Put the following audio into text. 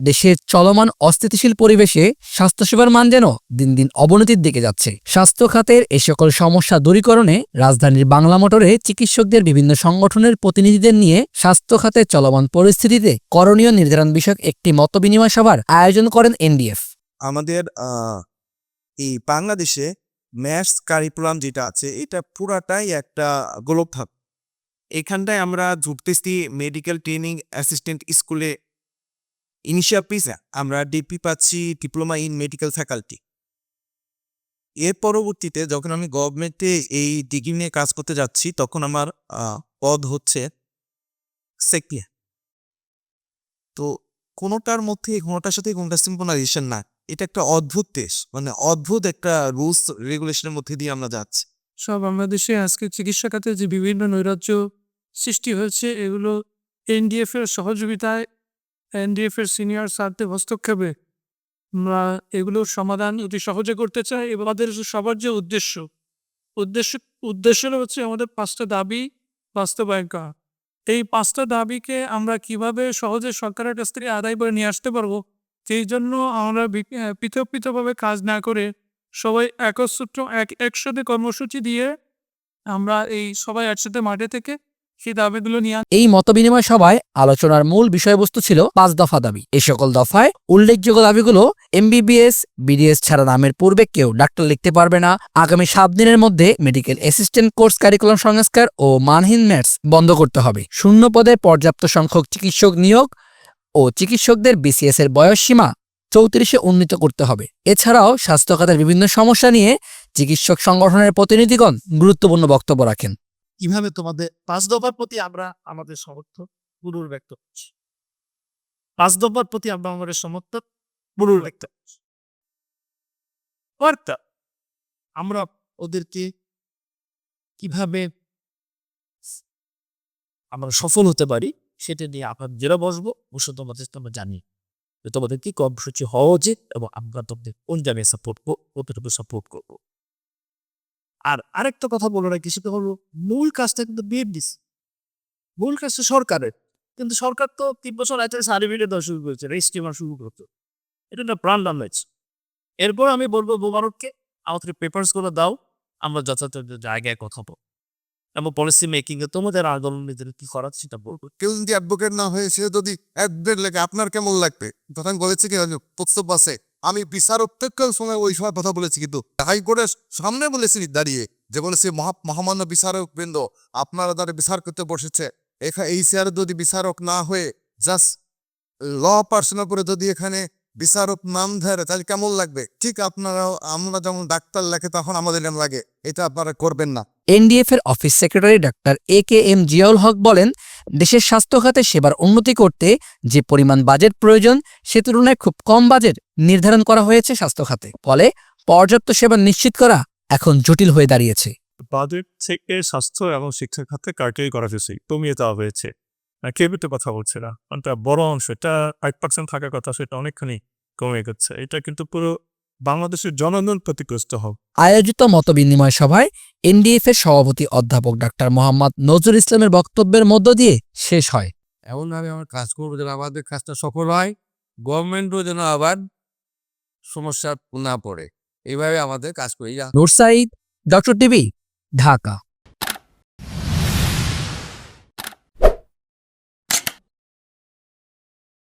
দেশের চলমান অস্থিতিশীল পরিবেশে স্বাস্থ্যসেবার মান যেন দিন দিন অবনতির দিকে যাচ্ছে। স্বাস্থ্য খাতের এই সকল সমস্যা দূরীকরণে রাজধানীর বাংলা মোটরে চিকিৎসকদের বিভিন্ন সংগঠনের প্রতিনিধিদের নিয়ে স্বাস্থ্য খাতের চলমান পরিস্থিতিতে করণীয় নির্ধারণ বিষয়ক একটি মতবিনিময় সভার আয়োজন করেন এনডিএফ। আমাদের এই বাংলাদেশে ম্যাথস কারিকুলাম যেটা আছে, এটা পুরাটাই একটা গোলকধাপ। এখানটায় আমরা যুক্তেছি মেডিকেল ট্রেনিং অ্যাসিস্ট্যান্ট স্কুলে ইনিশিয়াল পিসে আমরা ডিপি পাচ্ছি ডিপ্লোমা ইন মেডিকেল ফ্যাকাল্টি এর পরবর্তীতে যখন আমি গভর্নমেন্টে এই ডিগ্রি নিয়ে কাজ করতে যাচ্ছি, তখন আমার পদ হচ্ছে সেকিয়া তো কোনোটার মধ্যে, কোনোটার সাথে কোনোটা সিম্পলাইজেশন না এটা একটা অদ্ভুত দেশ মানে অদ্ভুত একটা রুলস রেগুলেশনের মধ্যে দিয়ে আমরা যাচ্ছি। সব বাংলাদেশে আজকে চিকিৎসা খাতে যে বিভিন্ন নৈরাজ্য সৃষ্টি হয়েছে, এগুলো এনডিএফ এর সহযোগিতায় এনডিএফ এর সিনিয়র স্যারদের হস্তক্ষেপে। আমরা এগুলোর সমাধান অতি সহজে করতে চাই এবং আমাদের সবার যে উদ্দেশ্য উদ্দেশ্য, উদ্দেশ্যটা হচ্ছে আমাদের পাঁচটা দাবি বাস্তবায়ন করা। এই পাঁচটা দাবিকে আমরা কীভাবে সহজে সরকারের কাছ থেকে আদায় করে নিয়ে আসতে পারব, সেই জন্য আমরা পৃথক পৃথকভাবে কাজ না করে সবাই একসূত্র এক, একসাথে কর্মসূচি দিয়ে আমরা এই সবাই একসাথে মাঠে থেকে সেই দাবিগুলো নিয়ে এই মতবিনিময় সভায় আলোচনার মূল বিষয়বস্তু ছিল পাঁচ দফা দাবি। এই সকল দফায় উল্লেখযোগ্য দাবিগুলো এমবিবিএস, বিডিএস ছাড়া নামের পূর্বে কেউ ডাক্তার লিখতে পারবে না। আগামী সাত দিনের মধ্যে মেডিকেল অ্যাসিস্ট্যান্ট, কোর্স কারিকুলাম সংস্কার ও মানহীন ম্যাটস বন্ধ করতে হবে। শূন্য পদে পর্যাপ্ত সংখ্যক চিকিৎসক নিয়োগ ও চিকিৎসকদের বিসিএস এর বয়স সীমা চৌত্রিশে উন্নীত করতে হবে। এছাড়াও স্বাস্থ্য খাতের বিভিন্ন সমস্যা নিয়ে চিকিৎসক সংগঠনের প্রতিনিধিগণ গুরুত্বপূর্ণ বক্তব্য রাখেন। কীভাবে তোমাদের পাঁচ দফার প্রতি আমরা আমাদের সমর্থন পুরুর ব্যক্ত করছি? পাঁচ দফার প্রতি আমরা আমাদের সমর্থন পুরুর ব্যক্ত করছি। বার্তা আমরা ওদেরকে কীভাবে আমরা সফল হতে পারি সেটা নিয়ে আমরা যারা বসবো। অবশ্যই তোমাদের তোমরা জানি যে তোমাদের কি কর্মসূচি হওয়া উচিত এবং আমরা তোমাদের কোন জায়গায় সাপোর্ট করব কতটুকু সাপোর্ট করব। আর আরেকটা কথা বলে রাখি, সেটা হলো মূল কাজটা কিন্তু বিএমডিস মূল কাজটা সরকারের। কিন্তু সরকার তো তিন বছর আগে সার্টিফিকেট দেওয়া শুরু করেছে রেজিস্ট্রিমার শুরু করতো। এটা একটা প্রাণ ড্যামেজ এরপর আমি বলব মোবারককে আমাদের পেপারসগুলো দাও, আমরা যথাযথ জায়গায় কথা বলব। এবং পলিসি মেকিং এ তোমাদের আন্দোলনীদের কি করার সেটা বলব। কেউ যদি অ্যাডভোকেট না হয়ে, সে যদি অ্যাডভোকেট লেগে আপনার কেমন লাগবে? তখন বলেছে কি প্রস্তাব আছে। আমি বিচারক থেকে সময় ওই সময় কথা বলেছি, কিন্তু হাইকোর্টের সামনে বলেছি দাঁড়িয়ে যে বলেছি, মহা, মহামান্য বিচারক বৃন্দ আপনারা যারা বিচার করতে বসেছে। এখানে এই চেয়ারে যদি বিচারক না হয়ে জাস্ট ল পার্সোনাল করে যদি এখানে বিচারক নাম ধরে, তাহলে কেমন লাগবে? ঠিক আপনারা আমরা যেমন ডাক্তার লেখে, তখন আমাদের এমন লাগে। এটা আপনারা করবেন না। এনডিএফ এর office secretary doctor A K M Ziaul Haque বলেন দেশের স্বাস্থ্য খাতে সেবার উন্নতি করতে যে পরিমাণ বাজেট প্রয়োজন, সে তুলনায় খুব কম বাজেট নির্ধারণ করা হয়েছে স্বাস্থ্য খাতে। ফলে পর্যাপ্ত সেবা নিশ্চিত করা এখন জটিল হয়ে দাঁড়িয়েছে। বাজেট থেকে স্বাস্থ্য এবং শিক্ষা খাতে কার্যকরী করা হয়েছে, কমিয়ে দেওয়া হয়েছে। কেবিতে কথা বলছে না। বড় অংশ, এটা ফাইভ পার্সেন্ট থাকার কথা, সেটা অনেকখানি কমে গেছে। এটা কিন্তু পুরো বাংলাদেশের জনগণ ক্ষতিগ্রস্ত হোক। আয়োজিত মতবিনিময় সভায় এনডিএফ এর সভাপতি অধ্যাপক ডাক্তার মোহাম্মদ নজরুল ইসলামের বক্তব্যের মধ্য দিয়ে শেষ হয়। এমনভাবে আমরা কাজ করব যেন আমাদের কাজটা সফল হয় গভর্নমেন্টও যেন আবার সমস্যা না পড়ে। এইভাবে আমাদের কাজ করি। Noor Saeed doctor TV Dhaka.